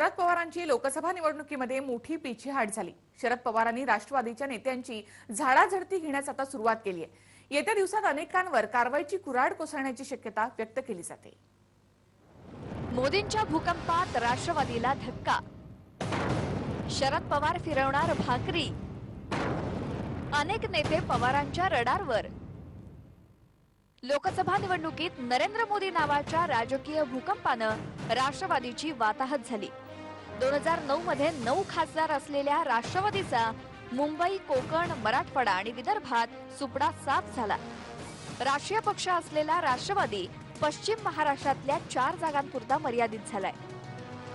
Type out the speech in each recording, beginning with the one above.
शरद पवारांची लोकसभा निवडणुकीमध्ये मोठी पिछेहाट झाली. शरद पवारांनी राष्ट्रवादीच्या नेत्यांची झाडाझडती घेण्यास आता सुरुवात केली आहे. येत्या दिवसात अनेकांवर कारवाईची कुऱ्हाड कोसळण्याची शक्यता व्यक्त केली जाते. मोदींच्या भूकंपात राष्ट्रवादीला धक्का. शरद पवार फिरवणार भाकरी. अनेक नेते पवारांच्या रडारवर. लोकसभा निवडणुकीत नरेंद्र मोदी नावाच्या राजकीय भूकंपानं राष्ट्रवादीची वाताहत झाली. दोन हजार नऊ मध्ये नऊ खासदार असलेल्या राष्ट्रवादीचा मुंबई कोकण मराठवाडा आणि विदर्भात सुपडा साफ झाला. राष्ट्रीय पक्ष असलेला राष्ट्रवादी पश्चिम महाराष्ट्रातल्या चार जागांपुरता मर्यादित झालाय.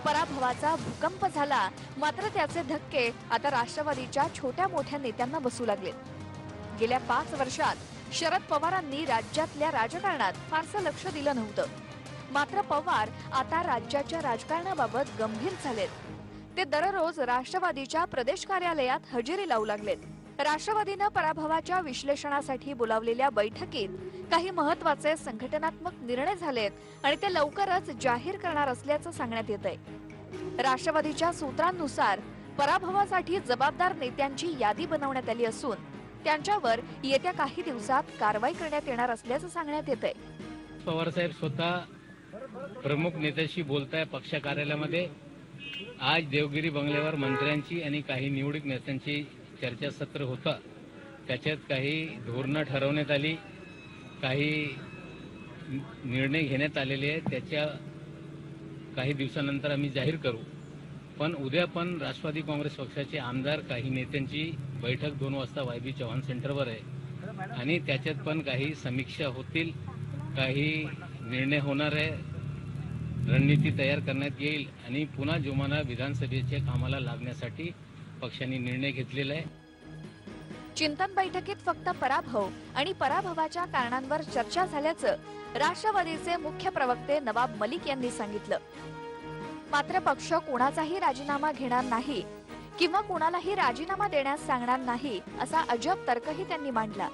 पराभवाचा भूकंप झाला मात्र त्याचे धक्के आता राष्ट्रवादीच्या छोट्या मोठ्या नेत्यांना बसू लागले. गेल्या पाच वर्षात शरद पवारांनी राज्यातल्या राजकारणात फारसं लक्ष दिलं नव्हतं. मात्र पवार आता राज्याच्या राजकारणाबाबत गंभीर झालेत. ते दररोज राष्ट्रवादीच्या प्रदेश कार्यालयात हजेरी लावू लागलेत. राष्ट्रवादीनं पराभवाच्या विश्लेषणासाठी बोलावलेल्या बैठकीत काही महत्त्वाचे संघटनात्मक निर्णय झालेत आणि ते लवकरच जाहीर करणार असल्याचं सांगण्यात येत आहे राष्ट्रवादीच्या सूत्रांनुसार पराभवासाठी जबाबदार नेत्यांची यादी बनवण्यात आली असून त्यांच्यावर येत्या काही दिवसात कारवाई करण्यात येणार असल्याचं सांगण्यात येत आहे पवारसाहेब स्वतः प्रमुख नेत्याशी बोलताय पक्ष कार्यालयामध्ये आज देवगिरी बंगल्यावर मंत्र्यांची आणि काही निवडक नेत्यांची चर्चासत्र होतं. त्याच्यात काही धोरणं ठरवण्यात आली काही निर्णय घेण्यात आलेले आहेत. त्याच्या काही दिवसानंतर आम्ही जाहीर करू. पण उद्या पण राष्ट्रवादी काँग्रेस पक्षाचे आमदार काही नेत्यांची बैठक दोन वाजता वाय बी चव्हाण सेंटरवर आहे. आणि त्याच्यात पण काही समीक्षा होतील काही निर्णय होणार आहे. रणनीती तयार करण्यात येईल आणि पुन्हा जोमाना विधानसभेच्या कामाला लागण्यासाठी पक्षाने निर्णय घेतलेला आहे. चिंतन बैठकीत फक्त पराभव आणि पराभवाच्या कारणांवर चर्चा झाल्याचं राष्ट्रवादीचे मुख्य प्रवक्ते नवाब मलिक यांनी सांगितलं. मात्र पक्ष कोणाचाही राजीनामा घेणार नाही किंवा कोणालाही राजीनामा देण्यास सांगणार नाही असा अजब तर्कही त्यांनी मांडला.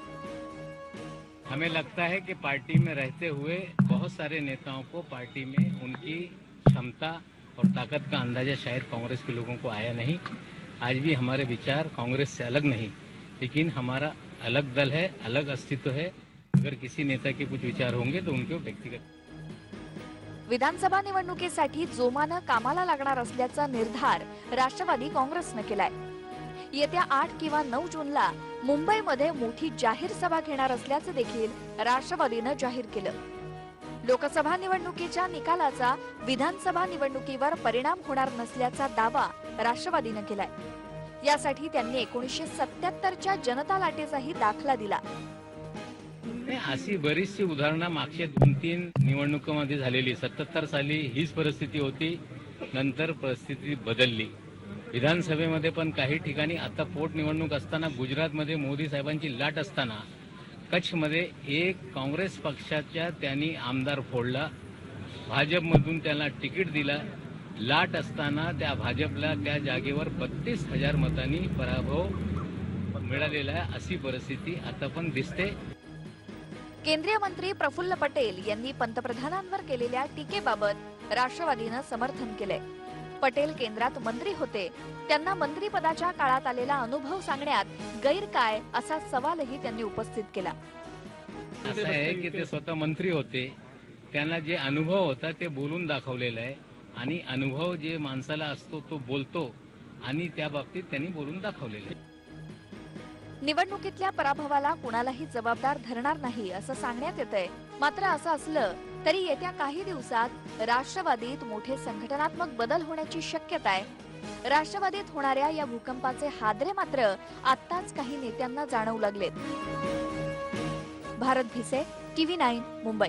हमें लगता है कि पार्टी में रहते हुए बहुत सारे नेताओं को पार्टी में उनकी क्षमता और ताकत का अंदाजा शायद कांग्रेस के लोगों को आया नहीं। आज भी हमारे विचार कांग्रेस से अलग नहीं लेकिन हमारा अलग दल है अलग अस्तित्व है। अगर किसी नेता के कुछ विचार होंगे तो उनके व्यक्तिगत विधानसभा निवडणुकीसाठी जोमानं कामाला लागणार असल्याचा निर्धार राष्ट्रवादी काँग्रेसनं केलाय. येत्या आठ किंवा नऊ जूनला मुंबईमध्ये मोठी जाहीर सभा घेणार असल्याचं देखील राष्ट्रवादीनं जाहीर केलं. लोकसभा निवडणुकीच्या निकालाचा विधानसभा निवडणुकीवर परिणाम होणार नसल्याचा दावा राष्ट्रवादीनं केलाय. यासाठी त्यांनी एकोणीसशे सत्याहत्तरच्या जनता लाटेचाही दाखला दिला. अशी बरीचशी उदाहरणं मागच्या दोन तीन निवडणुकांमध्ये झालेली. सत्याहत्तर साली हीच परिस्थिती होती नंतर परिस्थिती बदलली. विधानसभेमध्ये पण काही ठिकाणी आता पोटनिवडणूक असताना गुजरातमध्ये मोदी साहेबांची लाट असताना कच्छमध्ये एक काँग्रेस पक्षाच्या त्यांनी आमदार फोडला. भाजपमधून त्याला तिकीट दिला. लाट असताना त्या भाजपला त्या जागेवर बत्तीस हजार मतांनी पराभव मिळालेला आहे अशी परिस्थिती आता पण दिसते. केंद्रीय मंत्री प्रफुल्ल पटेल यांनी पंतप्रधानांवर केलेल्या टीकेबाबत राष्ट्रवादीनं समर्थन केलंय. पटेल केंद्रात मंत्री होते. त्यांना मंत्रीपदाच्या काळात आलेला अनुभव सांगण्यात गैर काय असा सवालही त्यांनी उपस्थित केला. असं आहे की ते स्वतः मंत्री होते. त्यांना जे अनुभव होता ते बोलून दाखवलेलं आहे. आणि अनुभव जे माणसाला असतो तो बोलतो. आणि त्या बाबतीत त्यांनी बोलून दाखवलेलं आहे. निवडणुकीतल्या पराभवाला कुणालाही जबाबदार धरणार नाही असं सांगण्यात येतंय. मात्र असं असलं तरी येत्या काही दिवसात राष्ट्रवादीत मोठे संघटनात्मक बदल होण्याची शक्यता आहे. राष्ट्रवादीत होणाऱ्या या भूकंपाचे हादरे मात्र आत्ताच काही नेत्यांना जाणवू लागलेत. Bharat Bhise TV nine Mumbai.